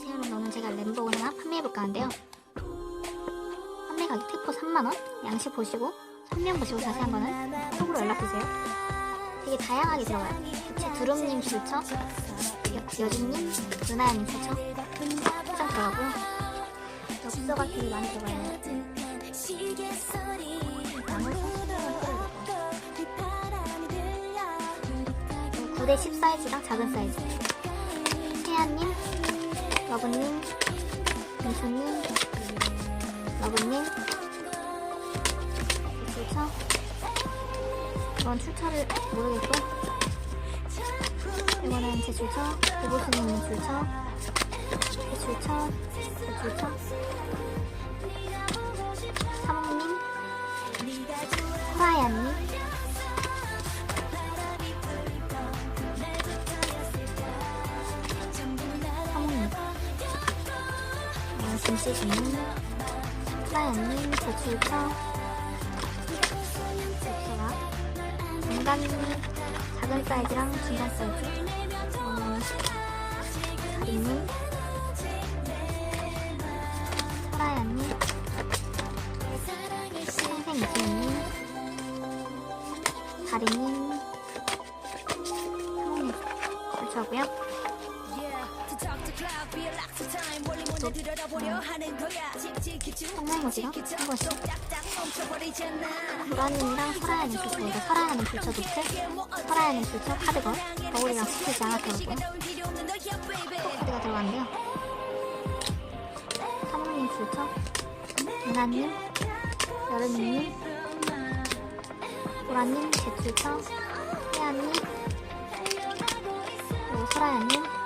안녕하세요 여러분 오늘 제가 램보 하나 판매해볼까 하는데요. 판매 가격 특허 3만원? 양식 보시고 설명 보시고 자세한 거는 톡으로 연락주세요. 되게 다양하게 들어가요. 부채 두rum님 출처? 여, 여주님? 은하야님 출처? 포장 들어가고요. 엽서가 되게 많이 들어가요. 나물 음, 9대 10 사이즈랑 작은 사이즈. 태연님 러브님, 민초님, 러브님, 출처. 이건 출처를 모르겠고, 이거는 제 출처, 이보수님 출처, 제 출처, 제 출처, 어, 김씨주님, 사연님, 제출처, 제출아, 인간님, 작은 사이즈랑 중간 사이즈, 어, 다리님, 설아야님, 평생 이수님, 다리님, 사모님, 제출하고요. 한 이거 설아야님 줄쳐 노트 설아야님 줄쳐 카드걸? 거울이랑 스티치 하나 들어있고요 또 카드가 들어갔는데요. 사모님 줄쳐 은하님? 여름님? 보라님? 제 줄쳐 혜야님 그리고 설아야님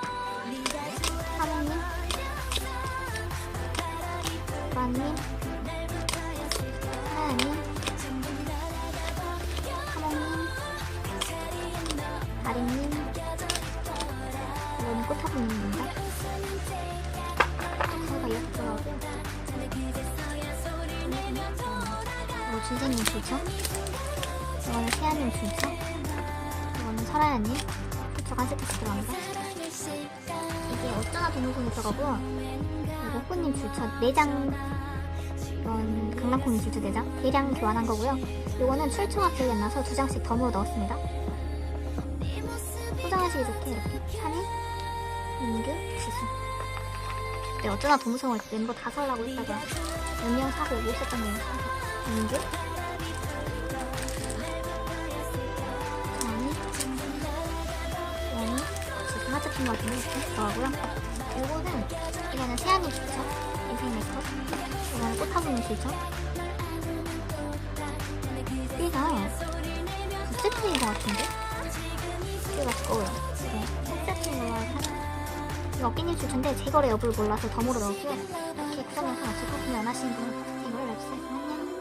보라님 하나님 사모님 다리님 이건 꽃화분입니다 제가 이렇게 들어가고요 이거 준생님 줄죠 이거는 세아님 줄죠 이거는 설아야님 세트씩 들어갑니다 이게 어쩌나 동영상이 들어가고요 이거 호님 줄쳐 4장 이건 강남콩이 줄쳐 4장 대량 교환한 거고요. 이거는 출처가 기억이 안 나서 두 장씩 덤으로 넣었습니다. 포장하시기 좋게 이렇게 산이 민규 지수. 네, 어쩌나 동성을 멤버 다 살라고 했다가 몇명 사고 못 샀던 사고 민규 같은 거 이렇게 들어가고요. 요거는 이거는 세안이 줄쳐 인생 메이크업 이거는 꽃화분이 줄쳐 얘가 세트인 것 같은데? 얘가 두꺼워요 이거 세트인 걸로 하나 이거 어깨님 줄텐데 제거래 여부를 몰라서 덤으로 넣었고요. 이렇게 구성해서 제품 구매 원하시는 분은 이걸 연락주세요 안녕